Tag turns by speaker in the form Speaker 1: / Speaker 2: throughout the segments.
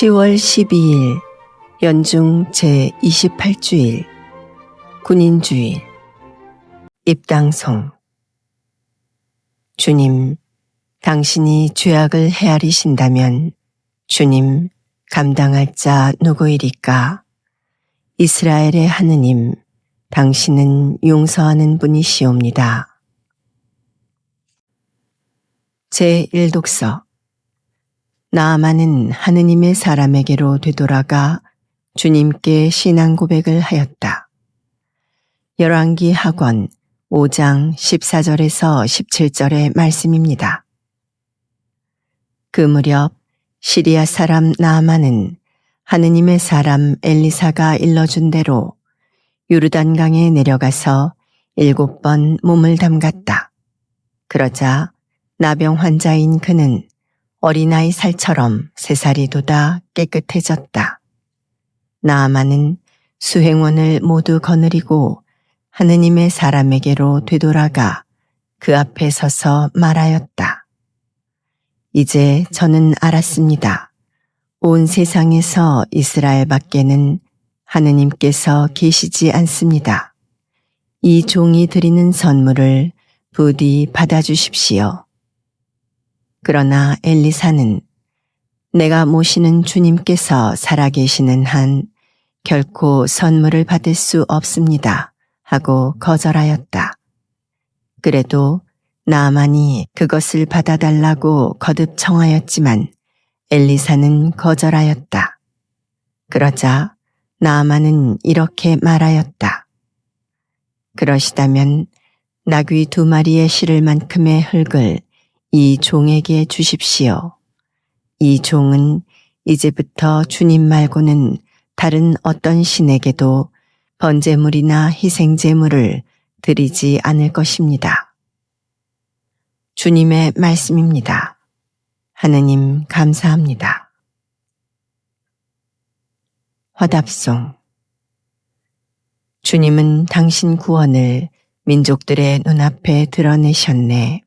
Speaker 1: 10월 12일 연중 제28주일 군인주일 입당송 주님, 당신이 죄악을 헤아리신다면 주님, 감당할 자 누구이리까? 이스라엘의 하느님, 당신은 용서하는 분이시옵니다. 제1독서 나아만은 하느님의 사람에게로 되돌아가 주님께 신앙 고백을 하였다. 열왕기 학원 5장 14절에서 17절의 말씀입니다. 그 무렵 시리아 사람 나아만은 하느님의 사람 엘리사가 일러준 대로 유르단강에 내려가서 일곱 번 몸을 담갔다. 그러자 나병 환자인 그는 어린아이 살처럼 새살이 돋아 깨끗해졌다. 나아만은 수행원을 모두 거느리고 하느님의 사람에게로 되돌아가 그 앞에 서서 말하였다. 이제 저는 알았습니다. 온 세상에서 이스라엘 밖에는 하느님께서 계시지 않습니다. 이 종이 드리는 선물을 부디 받아주십시오. 그러나 엘리사는 내가 모시는 주님께서 살아계시는 한 결코 선물을 받을 수 없습니다. 하고 거절하였다. 그래도 나만이 그것을 받아달라고 거듭 청하였지만 엘리사는 거절하였다. 그러자 나만은 이렇게 말하였다. 그러시다면 나귀 두 마리의 실을 만큼의 흙을 이 종에게 주십시오. 이 종은 이제부터 주님 말고는 다른 어떤 신에게도 번제물이나 희생제물을 드리지 않을 것입니다. 주님의 말씀입니다. 하느님 감사합니다. 화답송 주님은 당신 구원을 민족들의 눈앞에 드러내셨네.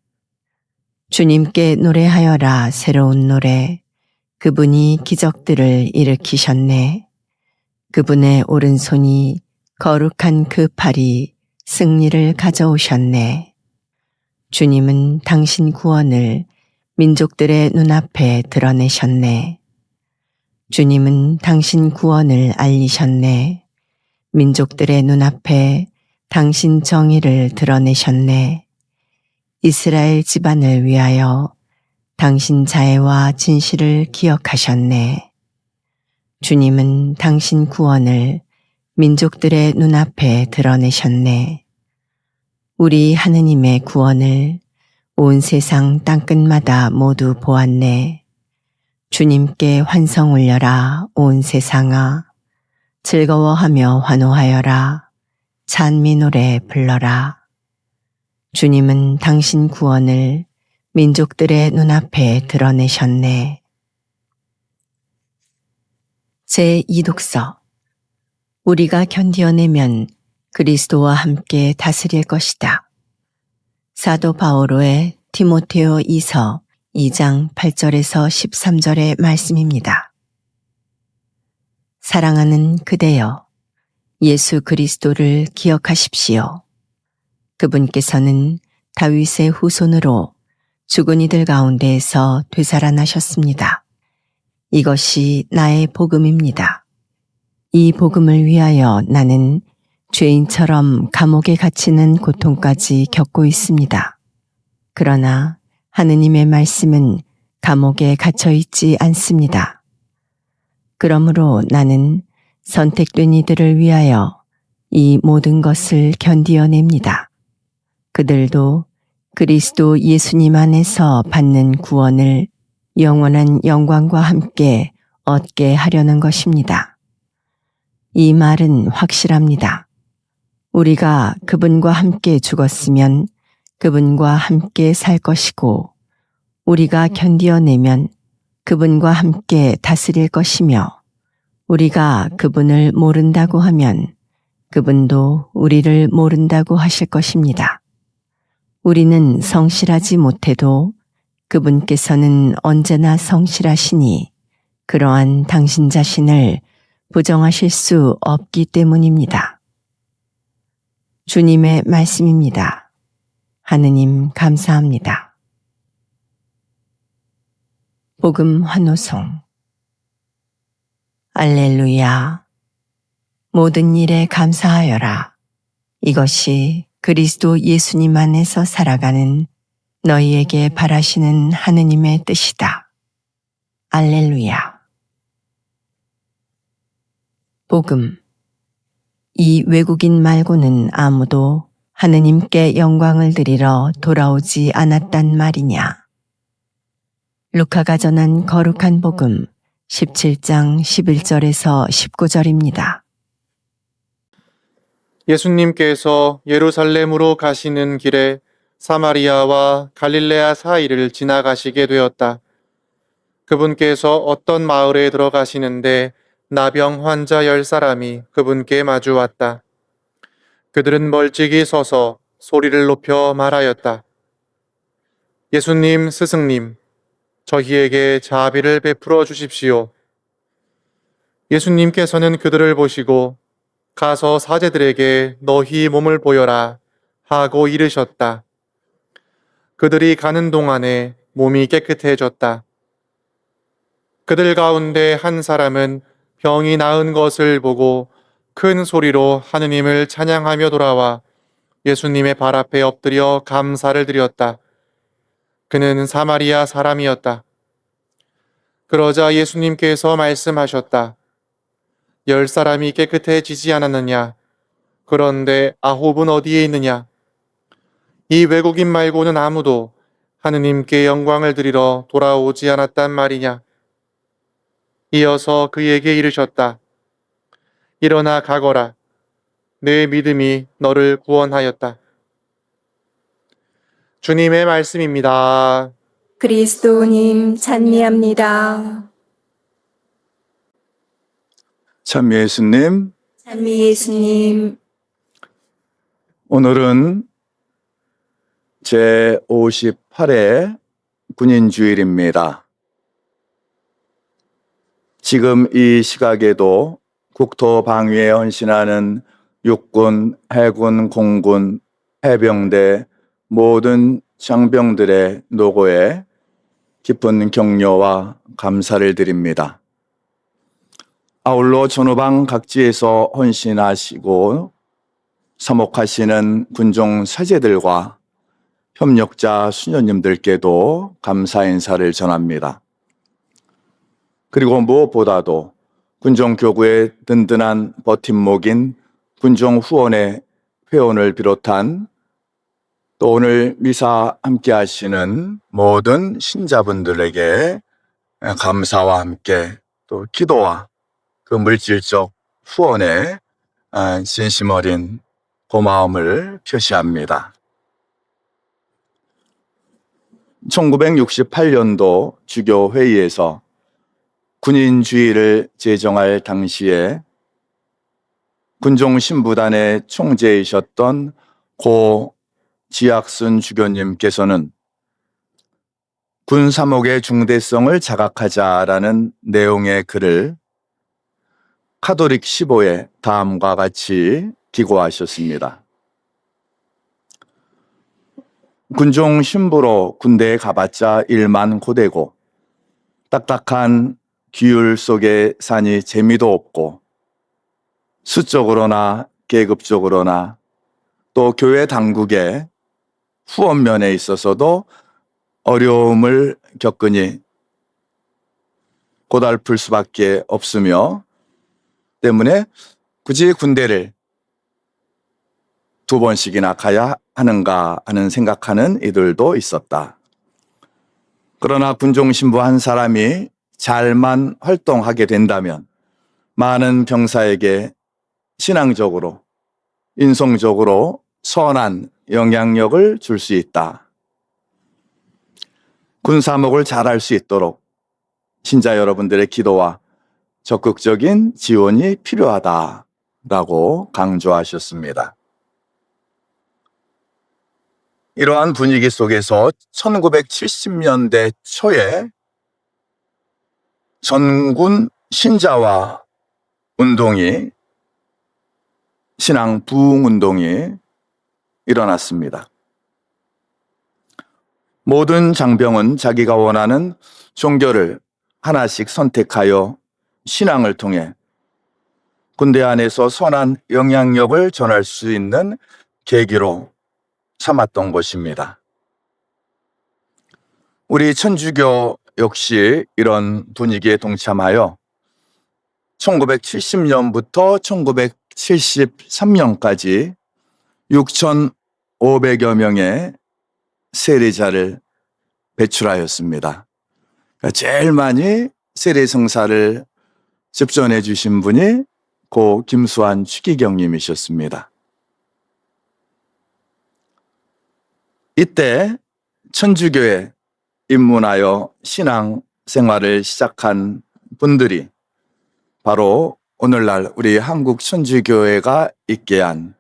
Speaker 1: 주님께 노래하여라 새로운 노래. 그분이 기적들을 일으키셨네. 그분의 오른손이 거룩한 그 팔이 승리를 가져오셨네. 주님은 당신 구원을 민족들의 눈앞에 드러내셨네. 주님은 당신 구원을 알리셨네. 민족들의 눈앞에 당신 정의를 드러내셨네. 이스라엘 집안을 위하여 당신 자애와 진실을 기억하셨네. 주님은 당신 구원을 민족들의 눈앞에 드러내셨네. 우리 하느님의 구원을 온 세상 땅끝마다 모두 보았네. 주님께 환성 올려라 온 세상아. 즐거워하며 환호하여라. 찬미 노래 불러라. 주님은 당신 구원을 민족들의 눈앞에 드러내셨네. 제2독서 우리가 견디어내면 그리스도와 함께 다스릴 것이다. 사도 바오로의 티모테오 2서 2장 8절에서 13절의 말씀입니다. 사랑하는 그대여, 예수 그리스도를 기억하십시오. 그분께서는 다윗의 후손으로 죽은 이들 가운데에서 되살아나셨습니다. 이것이 나의 복음입니다. 이 복음을 위하여 나는 죄인처럼 감옥에 갇히는 고통까지 겪고 있습니다. 그러나 하느님의 말씀은 감옥에 갇혀 있지 않습니다. 그러므로 나는 선택된 이들을 위하여 이 모든 것을 견디어냅니다. 그들도 그리스도 예수님 안에서 받는 구원을 영원한 영광과 함께 얻게 하려는 것입니다. 이 말은 확실합니다. 우리가 그분과 함께 죽었으면 그분과 함께 살 것이고 우리가 견디어내면 그분과 함께 다스릴 것이며 우리가 그분을 모른다고 하면 그분도 우리를 모른다고 하실 것입니다. 우리는 성실하지 못해도 그분께서는 언제나 성실하시니 그러한 당신 자신을 부정하실 수 없기 때문입니다. 주님의 말씀입니다. 하느님 감사합니다. 복음 환호송 알렐루야 모든 일에 감사하여라. 이것이 그리스도 예수님 안에서 살아가는 너희에게 바라시는 하느님의 뜻이다. 알렐루야. 복음. 이 외국인 말고는 아무도 하느님께 영광을 드리러 돌아오지 않았단 말이냐. 루카가 전한 거룩한 복음 17장 11절에서 19절입니다.
Speaker 2: 예수님께서 예루살렘으로 가시는 길에 사마리아와 갈릴레아 사이를 지나가시게 되었다. 그분께서 어떤 마을에 들어가시는데 나병 환자 열 사람이 그분께 마주 왔다. 그들은 멀찍이 서서 소리를 높여 말하였다. 예수님, 스승님, 저희에게 자비를 베풀어 주십시오. 예수님께서는 그들을 보시고 가서 사제들에게 너희 몸을 보여라 하고 이르셨다. 그들이 가는 동안에 몸이 깨끗해졌다. 그들 가운데 한 사람은 병이 나은 것을 보고 큰 소리로 하느님을 찬양하며 돌아와 예수님의 발 앞에 엎드려 감사를 드렸다. 그는 사마리아 사람이었다. 그러자 예수님께서 말씀하셨다. 열 사람이 깨끗해지지 않았느냐? 그런데 아홉은 어디에 있느냐? 이 외국인 말고는 아무도 하느님께 영광을 드리러 돌아오지 않았단 말이냐? 이어서 그에게 이르셨다. 일어나 가거라. 내 믿음이 너를 구원하였다. 주님의 말씀입니다.
Speaker 3: 그리스도님 찬미합니다.
Speaker 4: 참 예수님,
Speaker 3: 찬미 예수님,
Speaker 4: 오늘은 제 58회 군인 주일입니다. 지금 이 시각에도 국토 방위에 헌신하는 육군, 해군, 공군, 해병대 모든 장병들의 노고에 깊은 격려와 감사를 드립니다. 아울러 전후방 각지에서 헌신하시고 서목하시는 군종 사제들과 협력자 수녀님들께도 감사 인사를 전합니다. 그리고 무엇보다도 군종 교구의 든든한 버팀목인 군종 후원의 회원을 비롯한 또 오늘 미사 함께 하시는 모든 신자분들에게 감사와 함께 또 기도와 그 물질적 후원에 아, 진심 어린 고마움을 표시합니다. 1968년도 주교회의에서 군인주의를 제정할 당시에 군종 신부단의 총재이셨던 고 지학순 주교님께서는 군 사목의 중대성을 자각하자라는 내용의 글을 카톨릭 15에 다음과 같이 기고하셨습니다. 군종 신부로 군대에 가봤자 일만 고되고 딱딱한 규율 속에 사니 재미도 없고 수적으로나 계급적으로나 또 교회 당국의 후원면에 있어서도 어려움을 겪으니 고달플 수밖에 없으며 때문에 굳이 군대를 두 번씩이나 가야 하는가 하는 생각하는 이들도 있었다. 그러나 군종 신부 한 사람이 잘만 활동하게 된다면 많은 병사에게 신앙적으로, 인성적으로 선한 영향력을 줄 수 있다. 군사목을 잘할 수 있도록 신자 여러분들의 기도와 적극적인 지원이 필요하다라고 강조하셨습니다. 이러한 분위기 속에서 1970년대 초에 전군 신자와 운동이 신앙 부흥 운동이 일어났습니다. 모든 장병은 자기가 원하는 종교를 하나씩 선택하여 신앙을 통해 군대 안에서 선한 영향력을 전할 수 있는 계기로 삼았던 것입니다. 우리 천주교 역시 이런 분위기에 동참하여 1970년부터 1973년까지 6,500여 명의 세례자를 배출하였습니다. 그러니까 제일 많이 세례 성사를 접전해 주신 분이 고 김수환 추기경님이셨습니다. 이때 천주교에 입문하여 신앙 생활을 시작한 분들이 바로 오늘날 우리 한국 천주교회가 있게 한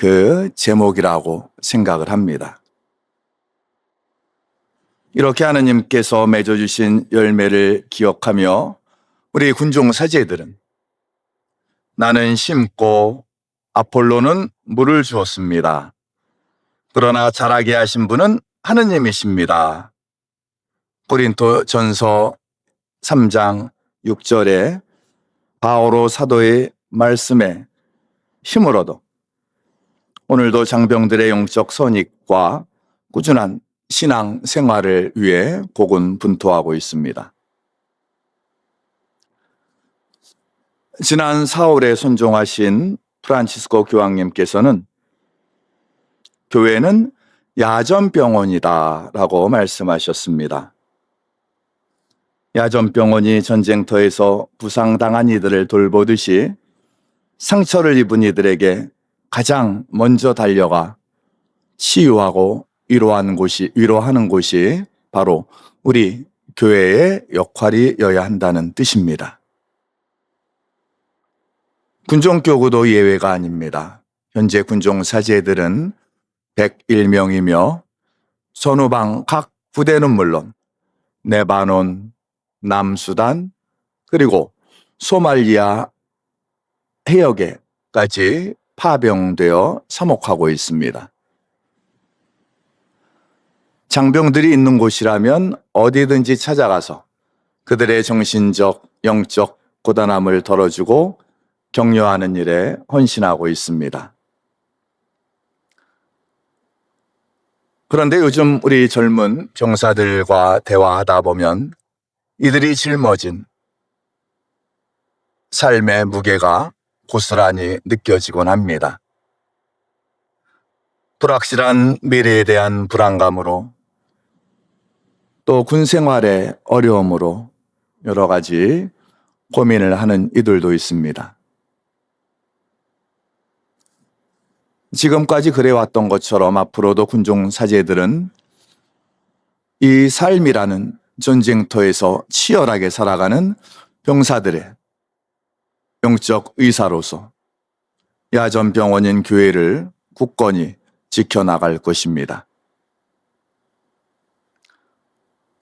Speaker 4: 그 제목이라고 생각을 합니다. 이렇게 하느님께서 맺어주신 열매를 기억하며 우리 군종 사제들은 나는 심고 아폴로는 물을 주었습니다. 그러나 자라게 하신 분은 하느님이십니다. 고린도 전서 3장 6절에 바오로 사도의 말씀에 얻어 오늘도 장병들의 영적 선익과 꾸준한 신앙 생활을 위해 고군분투하고 있습니다. 지난 4월에 선종하신 프란치스코 교황님께서는 교회는 야전병원이다 라고 말씀하셨습니다. 야전병원이 전쟁터에서 부상당한 이들을 돌보듯이 상처를 입은 이들에게 가장 먼저 달려가 치유하고 위로하는 곳이, 위로하는 곳이 바로 우리 교회의 역할이어야 한다는 뜻입니다. 군종교구도 예외가 아닙니다. 현재 군종 사제들은 101명이며 선후방 각 부대는 물론 네바논, 남수단, 그리고 소말리아 해역에까지 파병되어 사목하고 있습니다. 장병들이 있는 곳이라면 어디든지 찾아가서 그들의 정신적, 영적 고단함을 덜어주고 격려하는 일에 헌신하고 있습니다. 그런데 요즘 우리 젊은 병사들과 대화하다 보면 이들이 짊어진 삶의 무게가 고스란히 느껴지곤 합니다. 불확실한 미래에 대한 불안감으로 또 군 생활의 어려움으로 여러 가지 고민을 하는 이들도 있습니다. 지금까지 그래왔던 것처럼 앞으로도 군종 사제들은 이 삶이라는 전쟁터에서 치열하게 살아가는 병사들의 영적 의사로서 야전병원인 교회를 굳건히 지켜나갈 것입니다.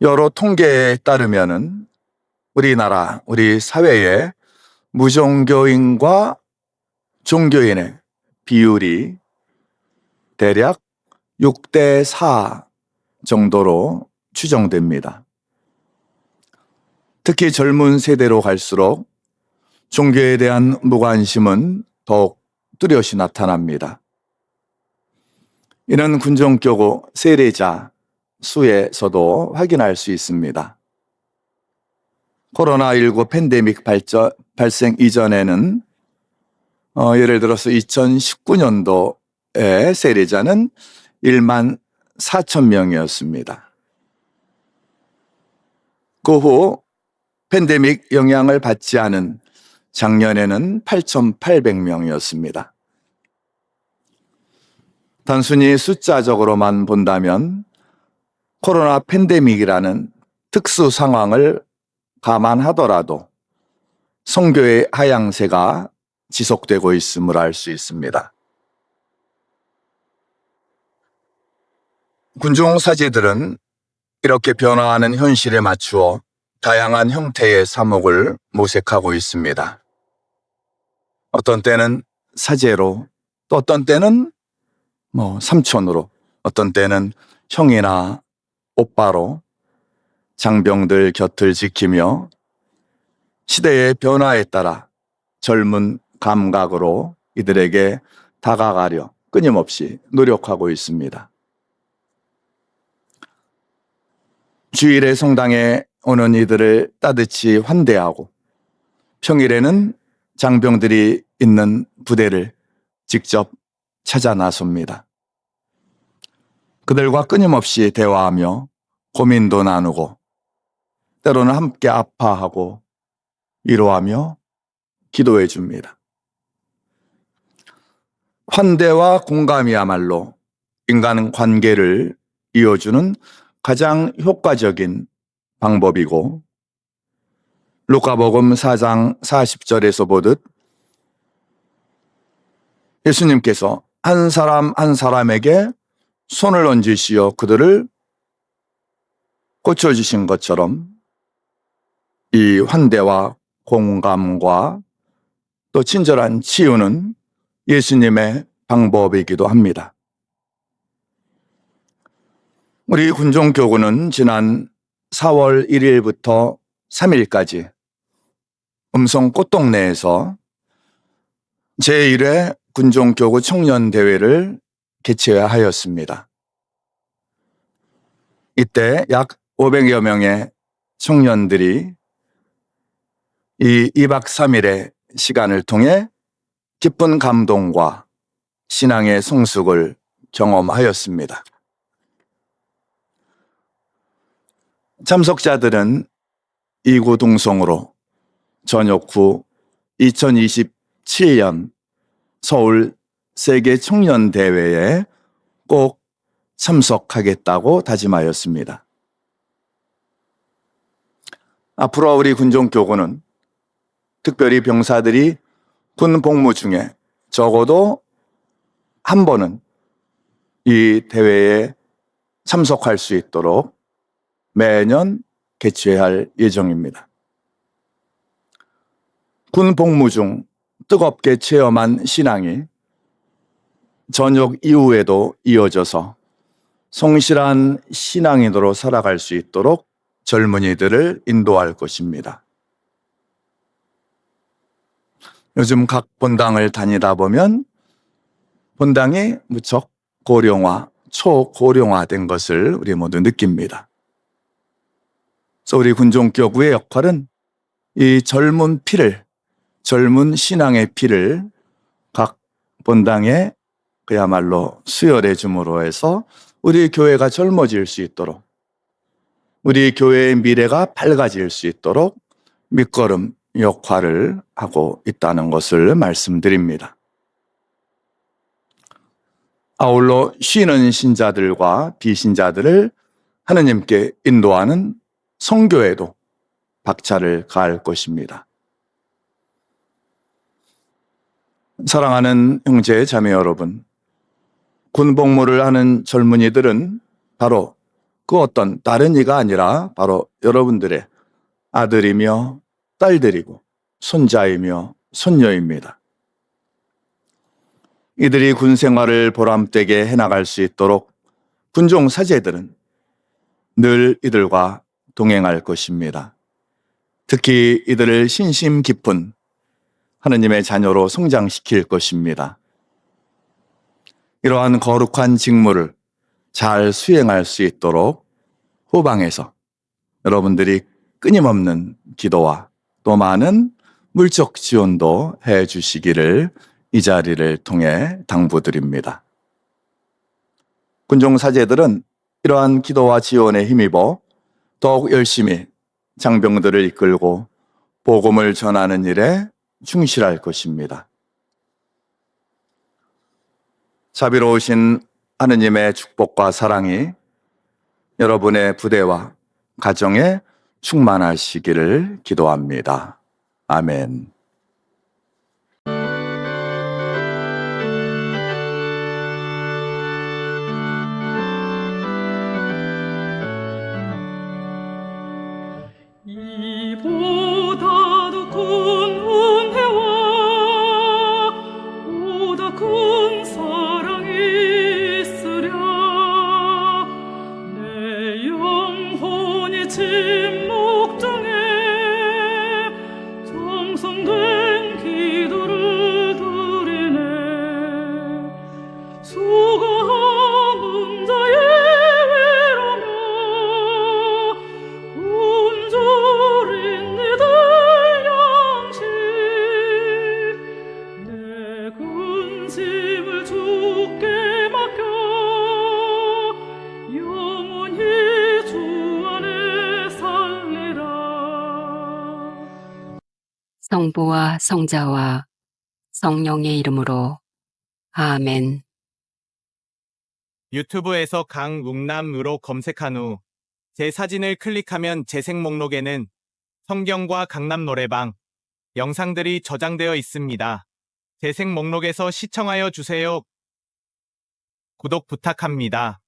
Speaker 4: 여러 통계에 따르면은 우리나라, 우리 사회의 무종교인과 종교인의 비율이 대략 6대 4 정도로 추정됩니다. 특히 젊은 세대로 갈수록 종교에 대한 무관심은 더욱 뚜렷이 나타납니다. 이는 군종교고 세례자 수에서도 확인할 수 있습니다. 코로나19 팬데믹 발전, 발생 이전에는 어, 예를 들어서 2019년도에 세례자는 1만 4천 명이었습니다. 그 후 팬데믹 영향을 받지 않은 작년에는 8,800명이었습니다. 단순히 숫자적으로만 본다면 코로나 팬데믹이라는 특수 상황을 감안하더라도 성교의 하향세가 지속되고 있음을 알 수 있습니다. 군종 사제들은 이렇게 변화하는 현실에 맞추어 다양한 형태의 사목을 모색하고 있습니다. 어떤 때는 사제로, 또 어떤 때는 뭐 삼촌으로, 어떤 때는 형이나 오빠로 장병들 곁을 지키며 시대의 변화에 따라 젊은 감각으로 이들에게 다가가려 끊임없이 노력하고 있습니다. 주일에 성당에 오는 이들을 따뜻이 환대하고 평일에는 장병들이 있는 부대를 직접 찾아 나섭니다. 그들과 끊임없이 대화하며 고민도 나누고 때로는 함께 아파하고 위로하며 기도해 줍니다. 환대와 공감이야말로 인간 관계를 이어주는 가장 효과적인 방법이고 루카복음 4장 40절에서 보듯 예수님께서 한 사람 한 사람에게 손을 얹으시어 그들을 고쳐주신 것처럼 이 환대와 공감과 또 친절한 치유는 예수님의 방법이기도 합니다. 우리 군종교구는 지난 4월 1일부터 3일까지 음성 꽃동네에서 제1회 군종교구 청년대회를 개최하였습니다. 이때 약 500여 명의 청년들이 이 2박 3일의 시간을 통해 깊은 감동과 신앙의 성숙을 경험하였습니다. 참석자들은 이구동성으로 저녁 후 2027년 서울 세계 청년 대회에 꼭 참석하겠다고 다짐하였습니다. 앞으로 우리 군종교구는 특별히 병사들이 군 복무 중에 적어도 한 번은 이 대회에 참석할 수 있도록 매년 개최할 예정입니다. 군 복무 중 뜨겁게 체험한 신앙이 저녁 이후에도 이어져서 성실한 신앙인으로 살아갈 수 있도록 젊은이들을 인도할 것입니다. 요즘 각 본당을 다니다 보면 본당이 무척 고령화, 초고령화된 것을 우리 모두 느낍니다. 우리 군종교구의 역할은 이 젊은 피를, 젊은 신앙의 피를 각 본당에 그야말로 수혈해 줌으로 해서 우리 교회가 젊어질 수 있도록 우리 교회의 미래가 밝아질 수 있도록 밑거름 역할을 하고 있다는 것을 말씀드립니다. 아울러 쉬는 신자들과 비신자들을 하느님께 인도하는 성교에도 박차를 가할 것입니다. 사랑하는 형제 자매 여러분, 군복무를 하는 젊은이들은 바로 그 어떤 다른 이가 아니라 바로 여러분들의 아들이며 딸들이고 손자이며 손녀입니다. 이들이 군 생활을 보람되게 해나갈 수 있도록 군종 사제들은 늘 이들과 동행할 것입니다. 특히 이들을 신심 깊은 하느님의 자녀로 성장시킬 것입니다. 이러한 거룩한 직무를 잘 수행할 수 있도록 후방에서 여러분들이 끊임없는 기도와 또 많은 물적 지원도 해 주시기를 이 자리를 통해 당부드립니다. 군종 사제들은 이러한 기도와 지원에 힘입어 더욱 열심히 장병들을 이끌고 복음을 전하는 일에 충실할 것입니다. 자비로우신 하느님의 축복과 사랑이 여러분의 부대와 가정에 충만하시기를 기도합니다. 아멘.
Speaker 5: 성부와 성자와 성령의 이름으로 아멘.
Speaker 6: 유튜브에서 강웅남으로 검색한 후 제 사진을 클릭하면 재생 목록에는 성경과 강남 노래방 영상들이 저장되어 있습니다. 재생 목록에서 시청하여 주세요. 구독 부탁합니다.